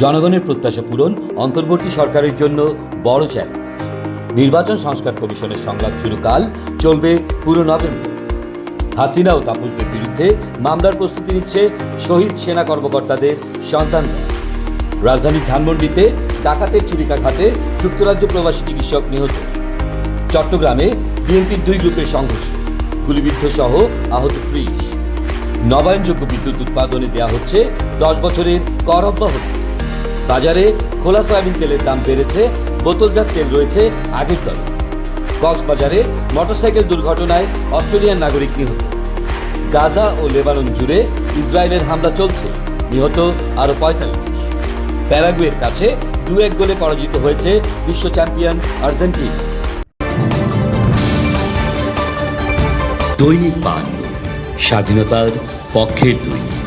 জনগণের প্রত্যাশা পূরণ অন্তর্বর্তী সরকারের জন্য বড় চ্যালেঞ্জ নির্বাচন সংস্কার কমিশনের সংলাপ শুরু কাল, চলবে পুরো নভেম্বর। হাসিনা ও তাপসদের বিরুদ্ধে মামলার প্রস্তুতি নিচ্ছে শহীদ সেনা কর্মকর্তাদের সন্তানরা রাজধানীর ধানমন্ডিতে ডাকাতের ছুরিকাঘাতে যুক্তরাজ্য প্রবাসী চিকিৎসক নিহত। চট্টগ্রামে বিএনপির দুই গ্রুপের সংঘর্ষ, গুলিবিদ্ধ সহ আহত ত্রিশ। নবায়নযোগ্য বিদ্যুৎ উৎপাদনে দেওয়া হচ্ছে দশ বছরের কর অব্যাহতি। বাজারে খোলা সয়াবিন তেলের দাম বেড়েছে, বোতলজাত তেল রয়েছে আগের দরে। কক্সবাজারে মোটরসাইকেল দুর্ঘটনায় অস্ট্রেলিয়ান নাগরিক নিহত। গাজা ও লেবানন জুড়ে ইসরায়েলের হামলা চলছে, নিহত আরও পঁয়তাল্লিশ। প্যারাগুয়ের কাছে দু এক গোলে পরাজিত হয়েছে বিশ্ব চ্যাম্পিয়ন আর্জেন্টিনা। দৈনিক পান স্বাধীনতার পক্ষের দৈনিক।